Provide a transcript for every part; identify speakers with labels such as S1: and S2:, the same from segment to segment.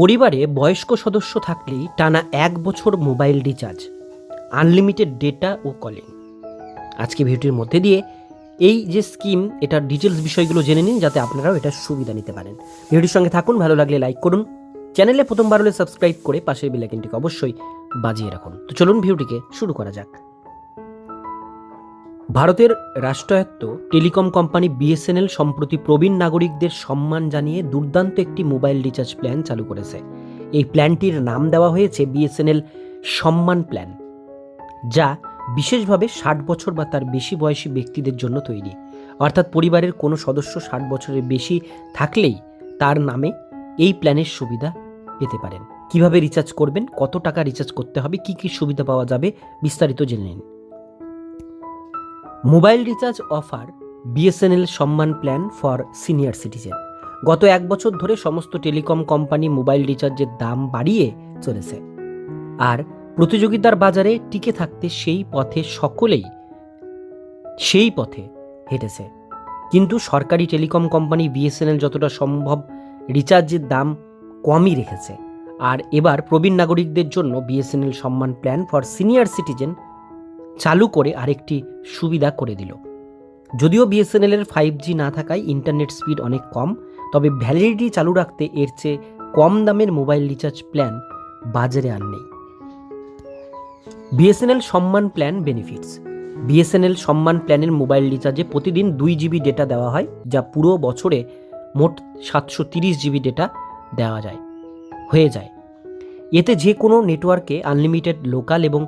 S1: পরিবারে বয়স্ক সদস্য থাকলেই টানা এক বছর মোবাইল রিচার্জ, আনলিমিটেড ডেটা ও কলিং। আজকে ভিডিওটির মধ্যে দিয়ে এই যে স্কিম, এটার ডিটেলস বিষয়গুলো জেনে নিন যাতে আপনারাও এটার সুবিধা নিতে পারেন। ভিডিওটির সঙ্গে থাকুন, ভালো লাগলে লাইক করুন। চ্যানেলে প্রথমবার হলে সাবস্ক্রাইব করে পাশের বেলাইকিনটিকে অবশ্যই বাজিয়ে রাখুন। তো চলুন ভিডিওটিকে শুরু করা যাক। ভারতের রাষ্ট্রায়ত্ত টেলিকম কোম্পানি বিএসএনএল সম্প্রতি প্রবীণ নাগরিকদের সম্মান জানিয়ে দুর্দান্ত একটি মোবাইল রিচার্জ প্ল্যান চালু করেছে। এই প্ল্যানটির নাম দেওয়া হয়েছে বিএসএনএল সম্মান প্ল্যান, যা বিশেষভাবে ষাট বছর বা তার বেশি বয়সী ব্যক্তিদের জন্য তৈরি। অর্থাৎ পরিবারের কোনো সদস্য ষাট বছরের বেশি থাকলেই তার নামে এই প্ল্যানের সুবিধা পেতে পারেন। কীভাবে রিচার্জ করবেন, কত টাকা রিচার্জ করতে হবে, কি কি সুবিধা পাওয়া যাবে, বিস্তারিত জেনে নিন। মোবাইল রিচার্জ অফার বিএসএনএল সম্মান প্ল্যান ফর সিনিয়র সিটিজেন। গত এক বছর ধরে সমস্ত টেলিকম কোম্পানি মোবাইল রিচার্জের দাম বাড়িয়ে চলেছে। আর প্রতিযোগিতার বাজারে টিকে থাকতে সেই পথে সকলেই সেই পথে হেঁটেছে। কিন্তু সরকারি টেলিকম কোম্পানি বিএসএনএল যতটা সম্ভব রিচার্জের দাম কমই রেখেছে। আর এবার প্রবীণ নাগরিকদের জন্য বিএসএনএল সম্মান প্ল্যান ফর সিনিয়র সিটিজেন চালু করে আরেকটি সুবিধা করে দিল। যদিও বিএসএনএল এর ফাইভ জি না থাকায় ইন্টারনেট স্পিড অনেক কম, তবে ভ্যালিডিটি চালু রাখতে এর চেয়ে কম দামের মোবাইল রিচার্জ প্ল্যান বাজারে আর নেই। বিএসএনএল সম্মান প্ল্যান বেনিফিটস বিএসএনএল সম্মান প্ল্যানের মোবাইল রিচার্জে প্রতিদিন দুই জিবি ডেটা দেওয়া হয়, যা পুরো বছরে মোট সাতশো তিরিশ জিবি ডেটা দেওয়া যায়, হয়ে যায়। এতে যে কোনো নেটওয়ার্কে আনলিমিটেড লোকাল এবং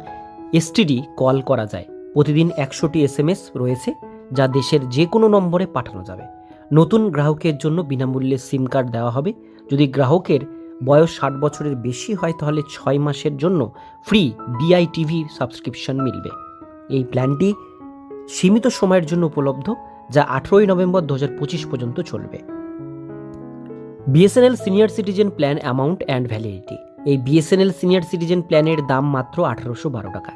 S1: এসটিডি কল করা যায়। প্রতিদিন একশোটি এসএমএস রয়েছে, যা দেশের যে কোনো নম্বরে পাঠানো যাবে। নতুন গ্রাহকের জন্য বিনামূল্যে সিম কার্ড দেওয়া হবে। যদি গ্রাহকের বয়স ষাট বছরের বেশি হয়, তাহলে ছয় মাসের জন্য ফ্রি বিআইটিভি সাবস্ক্রিপশন মিলবে। এই প্ল্যানটি সীমিত সময়ের জন্য উপলব্ধ, যা আঠেরোই নভেম্বর দু হাজার পঁচিশ পর্যন্ত চলবে। BSNL senior citizen plan amount and validity এই বিএসএনএল সিনিয়র সিটিজেন প্ল্যানের দাম মাত্র আঠারোশো বারো টাকা।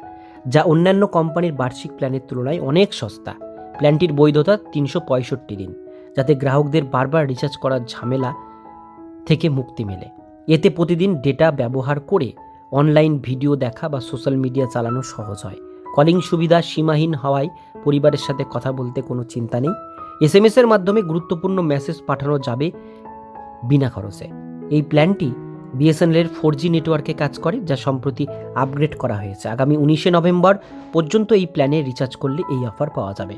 S1: যা অন্যান্য কোম্পানির বার্ষিক প্ল্যানের তুলনায় অনেক সস্তা। প্ল্যানটির বৈধতা তিনশো পঁয়ষট্টি দিন, যাতে গ্রাহকদের বারবার রিচার্জ করার ঝামেলা থেকে মুক্তি মেলে। এতে প্রতিদিন ডেটা ব্যবহার করে অনলাইন ভিডিও দেখা বা সোশ্যাল মিডিয়া চালানো সহজ হয়। কলিং সুবিধা সীমাহীন হওয়ায় পরিবারের সাথে কথা বলতে কোনো চিন্তা নেই। এসএমএস এর মাধ্যমে গুরুত্বপূর্ণ মেসেজ পাঠানো যাবে বিনা খরচে। এই প্ল্যানটি বিএসএনএল এর ফোর জি নেটওয়ার্কে কাজ করে, যা সম্প্রতি আপগ্রেড করা হয়েছে। আগামী উনিশে নভেম্বর পর্যন্ত এই প্ল্যানে রিচার্জ করলে এই অফার পাওয়া যাবে।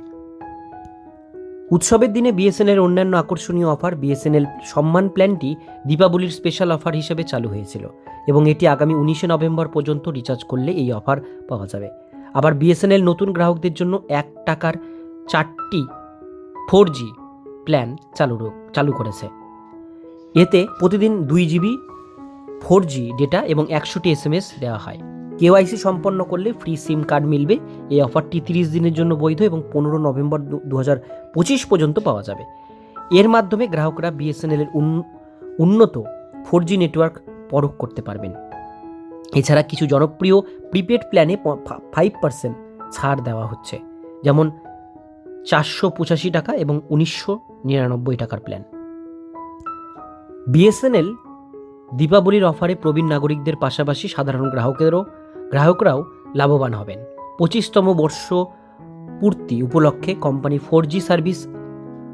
S1: উৎসবের দিনে বিএসএনএল অন্যান্য আকর্ষণীয় অফার, বিএসএনএল সম্মান প্ল্যানটি দীপাবলির স্পেশাল অফার হিসেবে চালু হয়েছিল এবং এটি আগামী উনিশে নভেম্বর পর্যন্ত রিচার্জ করলে এই অফার পাওয়া যাবে। আবার বিএসএনএল নতুন গ্রাহকদের জন্য এক টাকার চারটি ফোর জি প্ল্যান চালু চালু করেছে। এতে প্রতিদিন দুই জিবি ফোর জি ডেটা এবং একশোটি এস এম এস দেওয়া হয়। কেওয়াইসি সম্পন্ন করলে ফ্রি সিম কার্ড মিলবে। এই অফারটি তিরিশ দিনের জন্য বৈধ এবং পনেরো নভেম্বর দু পঁচিশ পর্যন্ত পাওয়া যাবে। এর মাধ্যমে গ্রাহকরা বিএসএনএল এর উন্নত ফোর জি নেটওয়ার্ক পরখ করতে পারবেন। এছাড়া কিছু জনপ্রিয় প্রিপেড প্ল্যানে ফাইভ পার্সেন্ট ছাড় দেওয়া হচ্ছে। যেমন চারশো পঁচাশি টাকা এবং উনিশশো নিরানব্বই টাকার প্ল্যান। বিএসএনএল দীপাবলির অফারে প্রবীণ নাগরিকদের পাশাপাশি সাধারণ গ্রাহকেরও, গ্রাহকরাও লাভবান হবেন। পঁচিশতম বর্ষ পূর্তি উপলক্ষে company four G service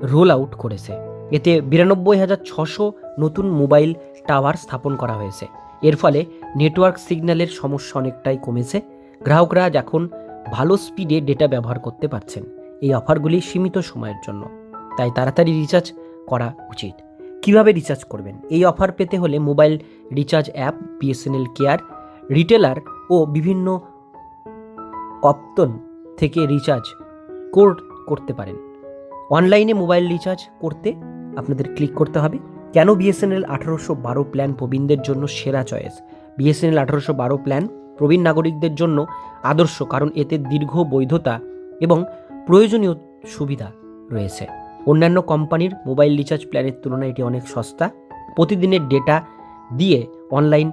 S1: roll out করেছে। এতে বিরানব্বই হাজার ছশো নতুন মোবাইল টাওয়ার স্থাপন করা হয়েছে। এর ফলে নেটওয়ার্ক সিগন্যালের সমস্যা অনেকটাই কমেছে। গ্রাহকরা এখন ভালো স্পিডে ডেটা ব্যবহার করতে পারছেন। এই অফারগুলি সীমিত সময়ের জন্য। তাই তাড়াতাড়ি রিচার্জ করা উচিত। কীভাবে রিচার্জ করবেন? এই অফার পেতে হলে mobile recharge app BSNL care retailer ও বিভিন্ন অপ্তন থেকে রিচার্জ করতে পারেন। অনলাইনে মোবাইল রিচার্জ করতে আপনাদের ক্লিক করতে হবে। কেন বিএসএনএল আঠারোশো বারো প্ল্যান প্রবীণদের জন্য সেরা চয়েস বিএসএনএল আঠারোশো বারো প্ল্যান প্রবীণ নাগরিকদের জন্য আদর্শ, কারণ এতে দীর্ঘ বৈধতা এবং প্রয়োজনীয় সুবিধা রয়েছে। অন্যান্য কোম্পানির মোবাইল রিচার্জ প্ল্যানের তুলনায় এটি অনেক সস্তা। প্রতিদিনের ডেটা দিয়ে অনলাইন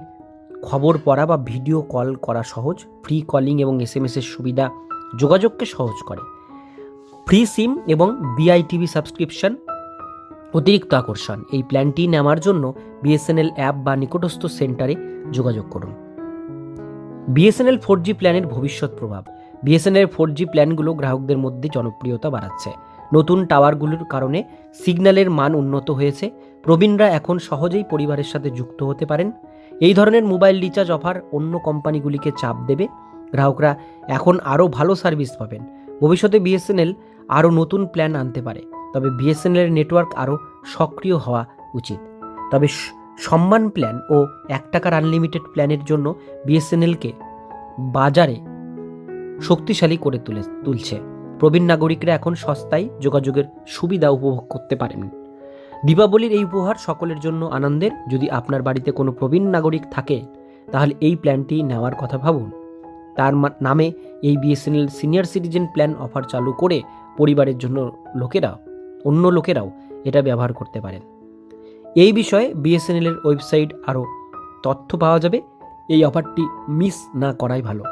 S1: খবর পড়া বা ভিডিও কল করা সহজ। ফ্রি কলিং এবং এস এম এসের সুবিধা যোগাযোগকে সহজ করে। ফ্রি সিম এবং বিআইটিভি সাবস্ক্রিপশন অতিরিক্ত আকর্ষণ। এই প্ল্যানটি নেওয়ার জন্য বিএসএনএল অ্যাপ বা নিকটস্থ সেন্টারে যোগাযোগ করুন। বিএসএনএল ফোর জি প্ল্যানের ভবিষ্যৎ প্রভাব। বিএসএনএল ফোর জি প্ল্যানগুলো গ্রাহকদের মধ্যে জনপ্রিয়তা বাড়াচ্ছে। নতুন টাওয়ারগুলোর কারণে সিগন্যালের মান উন্নত হয়েছে। প্রবীণরা এখন সহজেই পরিবারের সাথে যুক্ত হতে পারেন। এই ধরনের মোবাইল রিচার্জ অফার অন্য কোম্পানিগুলিকে চাপ দেবে। গ্রাহকরা এখন আরও ভালো সার্ভিস পাবেন। ভবিষ্যতে বিএসএনএল আরও নতুন প্ল্যান আনতে পারে। তবে বিএসএনএলের নেটওয়ার্ক আরও সক্রিয় হওয়া উচিত। তবে সম্মান প্ল্যান ও এক টাকার আনলিমিটেড প্ল্যানের জন্য বিএসএনএলকে বাজারে শক্তিশালী করে তুলে তুলছে। প্রবীণ নাগরিকরা এখন সস্তায় যোগাযোগের সুবিধা উপভোগ করতে পারেন। দীপাবলির এই উপহার সকলের জন্য আনন্দের। যদি আপনার বাড়িতে কোনো প্রবীণ নাগরিক থাকে, তাহলে এই প্ল্যানটি নেওয়ার কথা ভাবুন। তার নামে এই BSNL senior citizen plan offer চালু করে পরিবারের জন্য লোকেরা অন্য লোকেরাও এটা ব্যবহার করতে পারেন। এই বিষয়ে বিএসএনএল এর ওয়েবসাইট আরও তথ্য পাওয়া যাবে। এই অফারটি মিস না করাই ভালো।